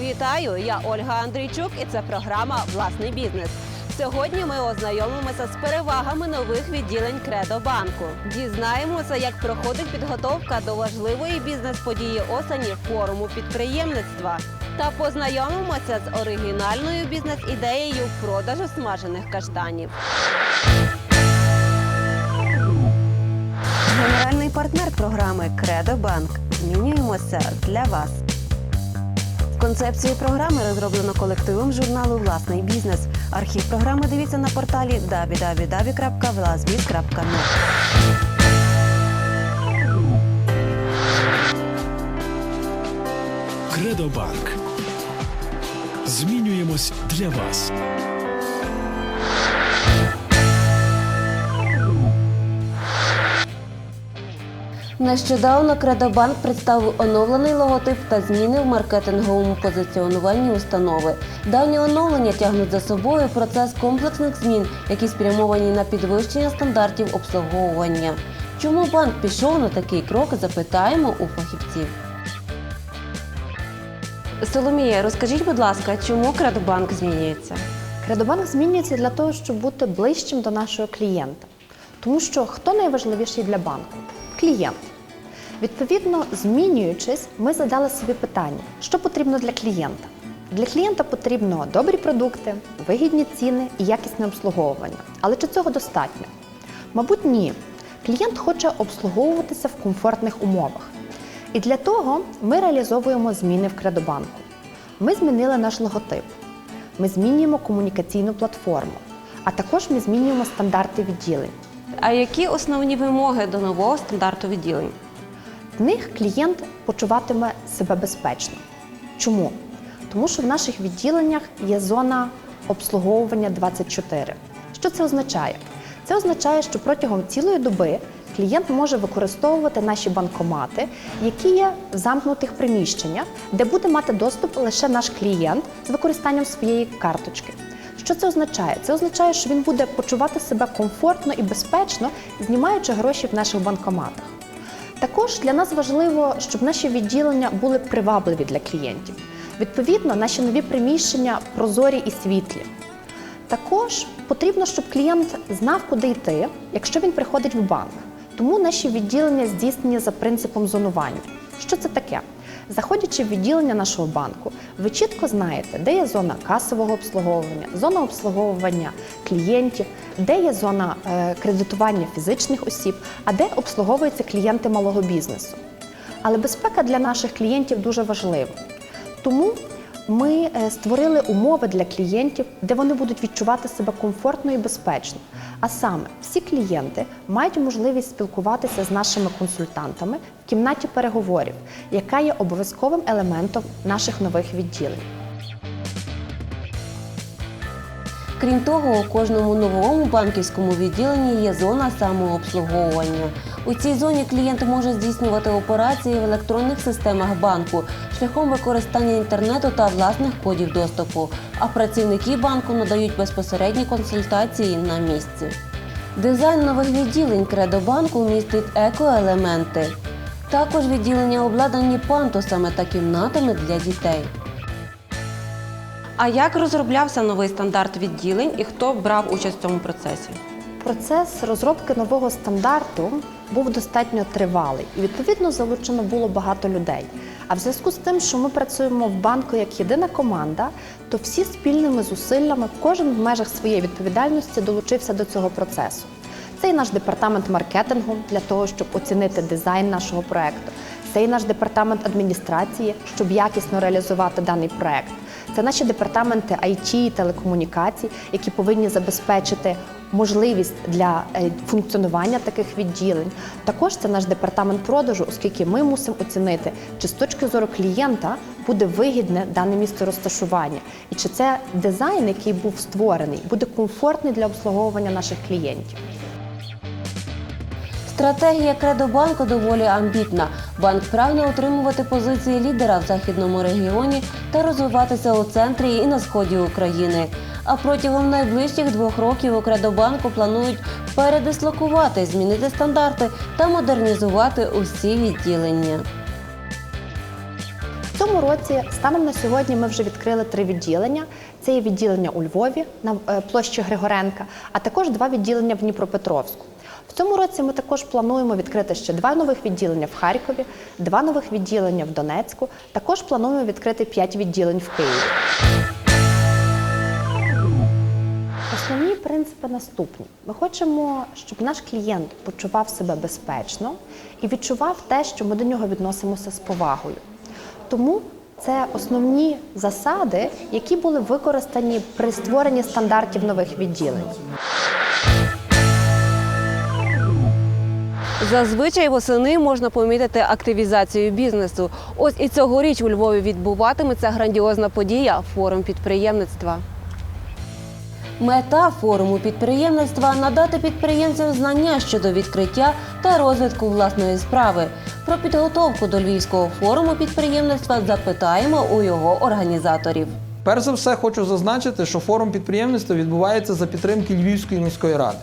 Вітаю! Я Ольга Андрійчук, і це програма Власний бізнес. Сьогодні ми ознайомимося з перевагами нових відділень Кредобанку. Дізнаємося, як проходить підготовка до важливої бізнес-події осені форуму підприємництва. Та познайомимося з оригінальною бізнес-ідеєю продажу смажених каштанів. Генеральний партнер програми Кредобанк. Змінюємося для вас. Концепцію програми розроблено колективом журналу Власний бізнес. Архів програми дивіться на порталі www.vlasbiz.net. Кредобанк. Змінюємось для вас. Нещодавно Кредобанк представив оновлений логотип та зміни в маркетинговому позиціонуванні установи. Дані оновлення тягнуть за собою процес комплексних змін, які спрямовані на підвищення стандартів обслуговування. Чому банк пішов на такий крок? Запитаємо у фахівців. Соломія, розкажіть, будь ласка, чому Кредобанк змінюється? Кредобанк змінюється для того, щоб бути ближчим до нашого клієнта. Тому що хто найважливіший для банку? Клієнт. Відповідно, змінюючись, ми задали собі питання, що потрібно для клієнта. Для клієнта потрібно добрі продукти, вигідні ціни і якісне обслуговування. Але чи цього достатньо? Мабуть, ні. Клієнт хоче обслуговуватися в комфортних умовах. І для того ми реалізовуємо зміни в Кредобанку. Ми змінили наш логотип. Ми змінюємо комунікаційну платформу, а також ми змінюємо стандарти відділень. А які основні вимоги до нового стандарту відділень? В них клієнт почуватиме себе безпечно. Чому? Тому що в наших відділеннях є зона обслуговування 24. Що це означає? Це означає, що протягом цілої доби клієнт може використовувати наші банкомати, які є в замкнутих приміщеннях, де буде мати доступ лише наш клієнт з використанням своєї карточки. Що це означає? Це означає, що він буде почувати себе комфортно і безпечно, знімаючи гроші в наших банкоматах. Також для нас важливо, щоб наші відділення були привабливі для клієнтів. Відповідно, наші нові приміщення прозорі і світлі. Також потрібно, щоб клієнт знав, куди йти, якщо він приходить в банк. Тому наші відділення здійснені за принципом зонування. Що це таке? Заходячи в відділення нашого банку, ви чітко знаєте, де є зона касового обслуговування, зона обслуговування клієнтів, де є зона е, кредитування фізичних осіб, а де обслуговуються клієнти малого бізнесу. Але безпека для наших клієнтів дуже важлива. Тому ми е, створили умови для клієнтів, де вони будуть відчувати себе комфортно і безпечно. А саме, всі клієнти мають можливість спілкуватися з нашими консультантами в кімнаті переговорів, яка є обов'язковим елементом наших нових відділень. Крім того, у кожному новому банківському відділенні є зона самообслуговування. У цій зоні клієнт може здійснювати операції в електронних системах банку шляхом використання інтернету та власних кодів доступу. А працівники банку надають безпосередні консультації на місці. Дизайн нових відділень Кредобанку містить екоелементи. Також відділення обладнані пантусами та кімнатами для дітей. А як розроблявся новий стандарт відділень і хто брав участь в цьому процесі? Процес розробки нового стандарту був достатньо тривалий і відповідно залучено було багато людей. А в зв'язку з тим, що ми працюємо в банку як єдина команда, то всі спільними зусиллями, кожен в межах своєї відповідальності долучився до цього процесу. Це і наш департамент маркетингу для того, щоб оцінити дизайн нашого проекту. Це і наш департамент адміністрації, щоб якісно реалізувати даний проект. Це наші департаменти IT і телекомунікацій, які повинні забезпечити можливість для е, функціонування таких відділень. Також це наш департамент продажу, оскільки ми мусимо оцінити, чи з точки зору клієнта буде вигідне дане місце розташування, і чи це дизайн, який був створений, буде комфортний для обслуговування наших клієнтів. Стратегія Кредобанку доволі амбітна. Банк прагне отримувати позиції лідера в західному регіоні та розвиватися у центрі і на сході України. А протягом найближчих двох років у Кредобанку планують передислокувати, змінити стандарти та модернізувати усі відділення. В цьому році станом на сьогодні ми вже відкрили три відділення. Це є відділення у Львові на е, площі Григоренка, а також два відділення в Дніпропетровську. В цьому році ми також плануємо відкрити ще два нових відділення в Харкові, два нових відділення в Донецьку. Також плануємо відкрити п'ять відділень в Києві. Принципи наступні: ми хочемо, щоб наш клієнт почував себе безпечно і відчував те, що ми до нього відносимося з повагою. Тому це основні засади, які були використані при створенні стандартів нових відділень. Зазвичай восени можна помітити активізацію бізнесу. Ось і цьогоріч у Львові відбуватиметься грандіозна подія форум підприємництва. Мета форуму підприємництва надати підприємцям знання щодо відкриття та розвитку власної справи. Про підготовку до львівського форуму підприємництва запитаємо у його організаторів. Перш за все, хочу зазначити, що форум підприємництва відбувається за підтримки Львівської міської ради.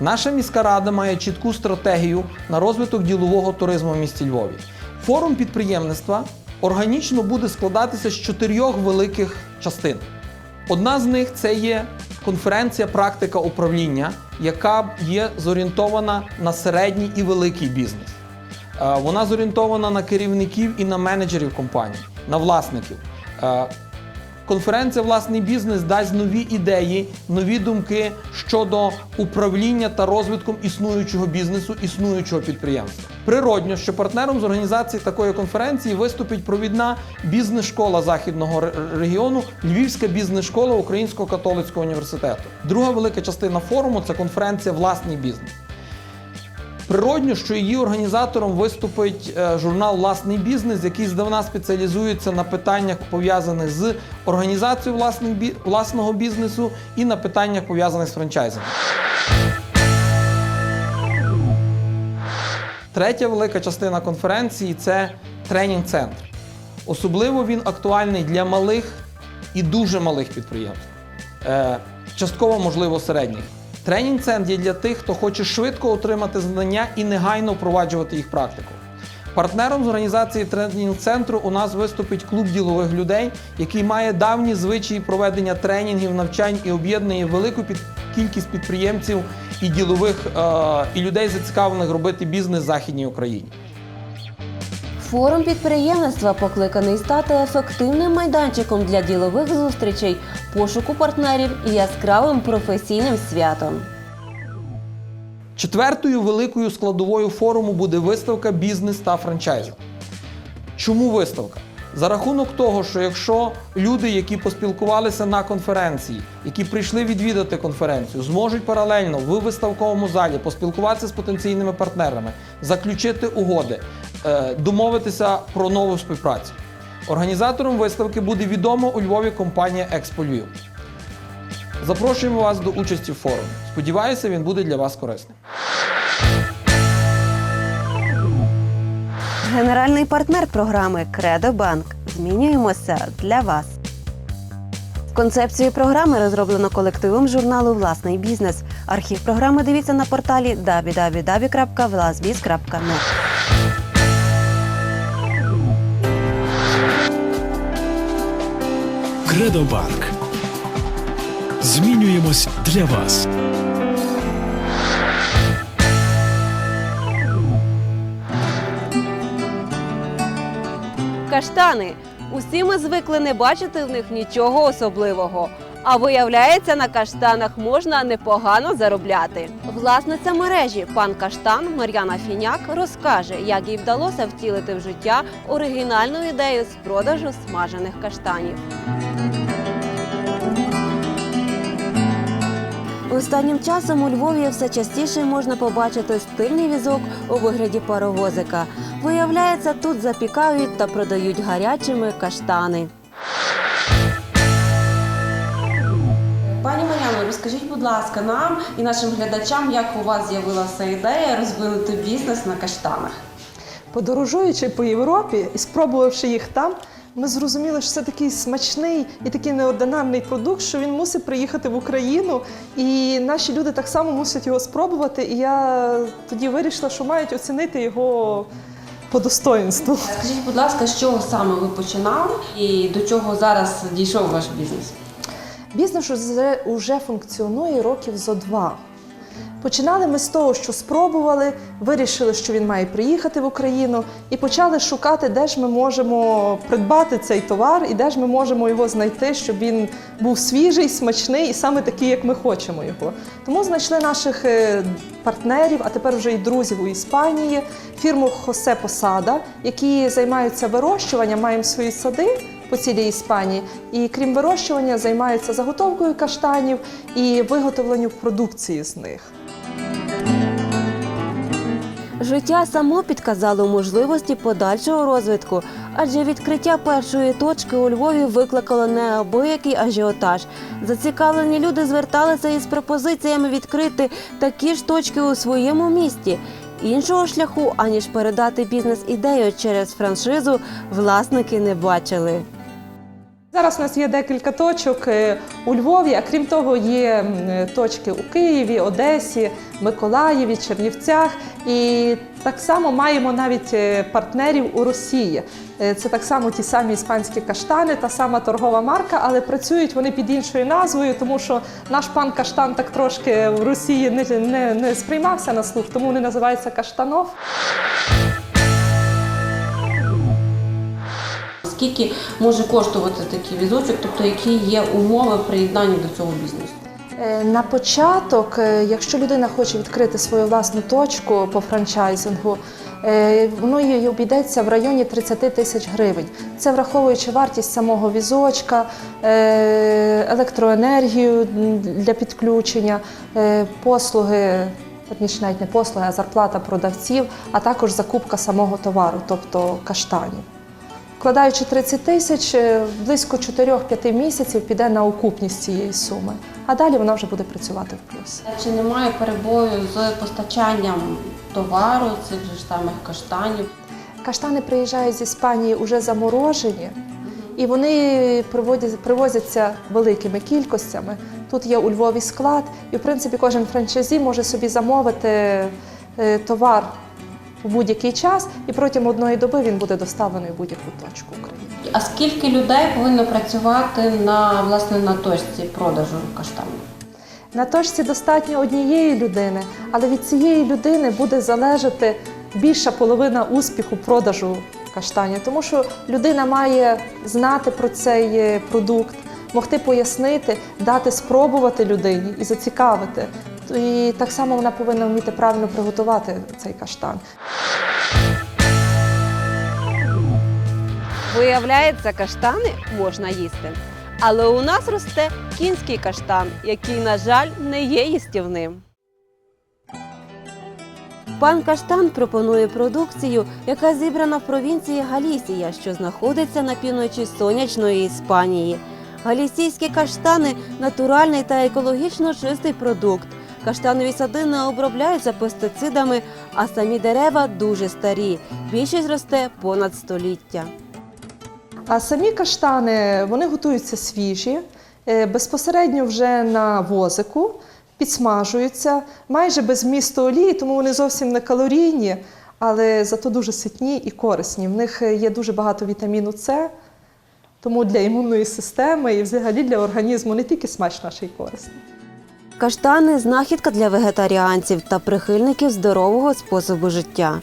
Наша міська рада має чітку стратегію на розвиток ділового туризму в місті Львові. Форум підприємництва органічно буде складатися з чотирьох великих частин. Одна з них це є конференція Практика управління, яка є зорієнтована на середній і великий бізнес. Е, Вона зорієнтована на керівників і на менеджерів компаній, на власників. Конференція Власний бізнес дасть нові ідеї, нові думки щодо управління та розвитком існуючого бізнесу, існуючого підприємства. Природньо, що партнером з організації такої конференції виступить провідна бізнес-школа західного регіону, Львівська бізнес-школа Українського католицького університету. Друга велика частина форуму це конференція Власний бізнес. Природньо, що її організатором виступить е, журнал Власний бізнес, який здавна спеціалізується на питаннях пов'язаних з організацією власного бізнесу і на питаннях пов'язаних з франчайзингом. Третя велика частина конференції це тренінг-центр. Особливо він актуальний для малих і дуже малих підприємств, Е, частково, можливо, середніх. Тренінг-центр є для тих, хто хоче швидко отримати знання і негайно впроваджувати їх практику. Партнером з організації тренінг-центру у нас виступить клуб ділових людей, який має давні звичаї проведення тренінгів, навчань і об'єднує велику під... кількість підприємців і ділових е... і людей, зацікавлених робити бізнес в Західній Україні. Форум підприємництва покликаний стати ефективним майданчиком для ділових зустрічей, пошуку партнерів і яскравим професійним святом. Четвертою великою складовою форуму буде виставка бізнес та франчайзинг. Чому виставка? За рахунок того, що якщо люди, які поспілкувалися на конференції, які прийшли відвідати конференцію, зможуть паралельно в виставковому залі поспілкуватися з потенційними партнерами, заключити угоди, е, домовитися про нову співпрацю. Організатором виставки буде відома у Львові компанія Експо Львів. Запрошуємо вас до участі в форумі. Сподіваюся, він буде для вас корисним. Генеральний партнер програми Кредобанк. Змінюємося для вас. Концепцію програми розроблено колективом журналу Власний бізнес. Архів програми дивіться на порталі www.vlasbiz.net. Кредобанк. Змінюємось для вас. Каштани. Усі ми звикли не бачити в них нічого особливого. А виявляється, на каштанах можна непогано заробляти. Власниця мережі пан Каштан Мар'яна Фіняк розкаже, як їй вдалося втілити в життя оригінальну ідею з продажу смажених каштанів. Останнім часом у Львові все частіше можна побачити стильний візок у вигляді паровозика. Виявляється, тут запікають та продають гарячими каштани. Розкажіть, будь ласка, нам і нашим глядачам, як у вас з'явилася ідея розвинути бізнес на каштанах. Подорожуючи по Європі і спробувавши їх там, ми зрозуміли, що це такий смачний і такий неординарний продукт, що він мусить приїхати в Україну, і наші люди так само мусять його спробувати. І я тоді вирішила, що мають оцінити його по достоїнству. Скажіть, будь ласка, з чого саме ви починали і до чого зараз дійшов ваш бізнес? Бізнес уже, уже функціонує років зо два. Починали ми з того, що спробували, вирішили, що він має приїхати в Україну, і почали шукати, де ж ми можемо придбати цей товар і де ж ми можемо його знайти, щоб він був свіжий, смачний і саме такий, як ми хочемо його. Тому знайшли наших е, партнерів, а тепер вже і друзів у Іспанії, фірму Хосе Посада, які займаються вирощуванням, маємо свої сади по цілій Іспанії. І крім вирощування, займаються заготовкою каштанів і виготовленням продукції з них. Життя само підказало можливості подальшого розвитку, адже відкриття першої точки у Львові викликало неабиякий ажіотаж. Зацікавлені люди зверталися із пропозиціями відкрити такі ж точки у своєму місті. Іншого шляху, аніж передати бізнес-ідею через франшизу, власники не бачили. Зараз у нас є декілька точок е, у Львові, а крім того, є е, точки у Києві, Одесі, Миколаєві, Чернівцях. І так само маємо навіть е, партнерів у Росії. Це так само ті самі іспанські каштани, та сама торгова марка, але працюють вони під іншою назвою, тому що наш пан каштан так трошки в Росії не, не, не сприймався на слух, тому вони називаються каштанов. Скільки може коштувати такий візочок, тобто які є умови приєднання до цього бізнесу? Е, На початок, е, якщо людина хоче відкрити свою власну точку по франчайзингу, е, воно їй обійдеться в районі 30 тисяч гривень. Це враховуючи вартість самого візочка, електроенергію для підключення, послуги. Верніше навіть не послуги, а зарплата продавців, а також закупка самого товару, тобто каштанів. Вкладаючи 30 тисяч, е, близько 4-5 місяців піде на окупність цієї суми, а далі вона вже буде працювати в плюс. Чи немає перебою з постачанням товару цих же ж самих каштанів? Каштани приїжджають з Іспанії уже заморожені, і вони привозяться великими кількостями. Тут є у Львові склад, і в принципі кожен франчайзі може собі замовити е, товар у будь-який час, і протягом одної доби він буде доставлений в будь-яку точку України. А скільки людей повинно працювати на власне на точці продажу каштанів? На точці достатньо однієї людини, але від цієї людини буде залежати більша половина успіху продажу каштанів, тому що людина має знати про цей е, продукт, могти пояснити, дати спробувати людині і зацікавити. І так само вона повинна вміти правильно приготувати цей каштан. Виявляється, каштани можна їсти. Але у нас росте кінський каштан, який, на жаль, не є їстівним. Пан Каштан пропонує продукцію, яка зібрана в провінції Галісія, що знаходиться на півночі сонячної Іспанії. Галісійські каштани натуральний та екологічно чистий продукт. Каштанові сади не обробляються пестицидами, а самі дерева дуже старі. Більшість росте понад століття. А самі каштани вони готуються свіжі, е, безпосередньо вже на возику, підсмажуються майже без вмісту олії, тому вони зовсім не калорійні, але зато дуже ситні і корисні. В них є дуже багато вітаміну С, тому для імунної системи і взагалі для організму не тільки смачно, а ще й. Каштани знахідка для вегетаріанців та прихильників здорового способу життя.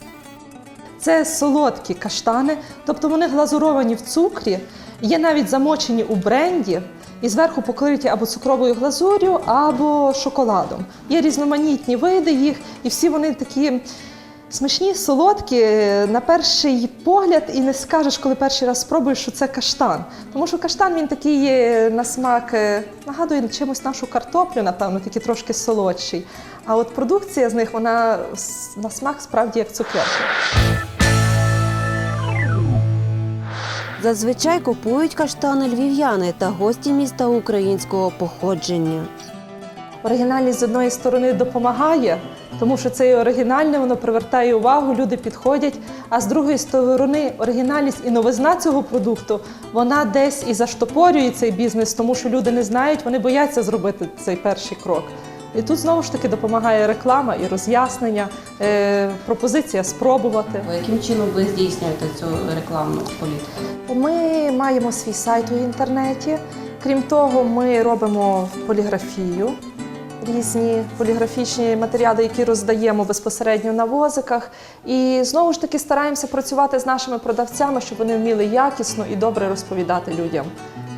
Це солодкі каштани, тобто вони глазуровані в цукрі, є навіть замочені у бренді і зверху покриті або цукровою глазур'ю, або шоколадом. Є різноманітні види їх, і всі вони такі смачні, солодкі. На перший погляд, і не скажеш, коли перший раз спробуєш, що це каштан. Тому що каштан він такий на смак, е, нагадує чимось нашу картоплю, напевно, такий трошки солодший. А от продукція з них вона на смак справді як цукерки. Зазвичай купують каштани львів'яни та гості міста українського походження. Оригінальність з одної сторони допомагає, тому що це є оригінальне, воно привертає увагу, люди підходять. А з другої сторони, оригінальність і новизна цього продукту вона десь і заштопорює цей бізнес, тому що люди не знають, вони бояться зробити цей перший крок. І тут знову ж таки допомагає реклама і роз'яснення, е, пропозиція спробувати. Яким чином ви здійснюєте цю рекламну політику? Ми маємо свій сайт у інтернеті. Крім того, ми робимо поліграфію, різні поліграфічні матеріали, які роздаємо безпосередньо на возиках. І знову ж таки стараємося працювати з нашими продавцями, щоб вони вміли якісно і добре розповідати людям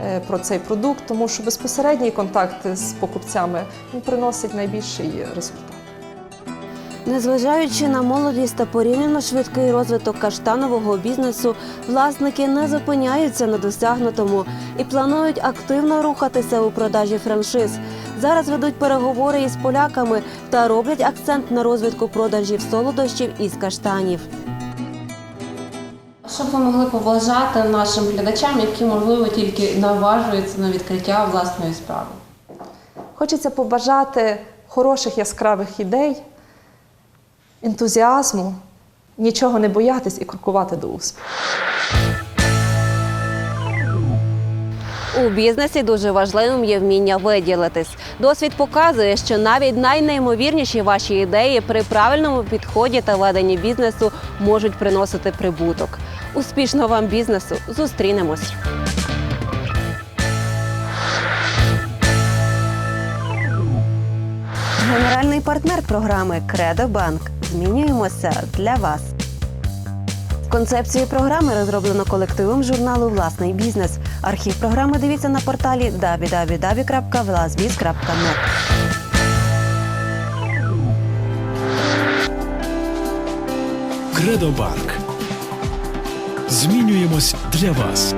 е, про цей продукт, тому що безпосередній контакт з покупцями він приносить найбільший результат. Незважаючи на молодість та порівняно швидкий розвиток каштанового бізнесу, власники не зупиняються на досягнутому і планують активно рухатися у продажі франшиз. Зараз ведуть переговори із поляками та роблять акцент на розвитку продажів солодощів із каштанів. Що б ви могли побажати нашим глядачам, які можливо тільки наважуються на відкриття власної справи? Хочеться побажати хороших яскравих ідей, ентузіазму, нічого не боятись і крокувати до успіху. У бізнесі дуже важливим є вміння виділитись. Досвід показує, що навіть найнеймовірніші ваші ідеї при правильному підході та веденні бізнесу можуть приносити прибуток. Успішного вам бізнесу! Зустрінемось! Генеральний партнер програми Кредо Банк. Змінюємося для вас. Концепцію програми розроблено колективом журналу Власний бізнес. Архів програми дивіться на порталі www.vlasbiz.net. Кредобанк. Змінюємось для вас.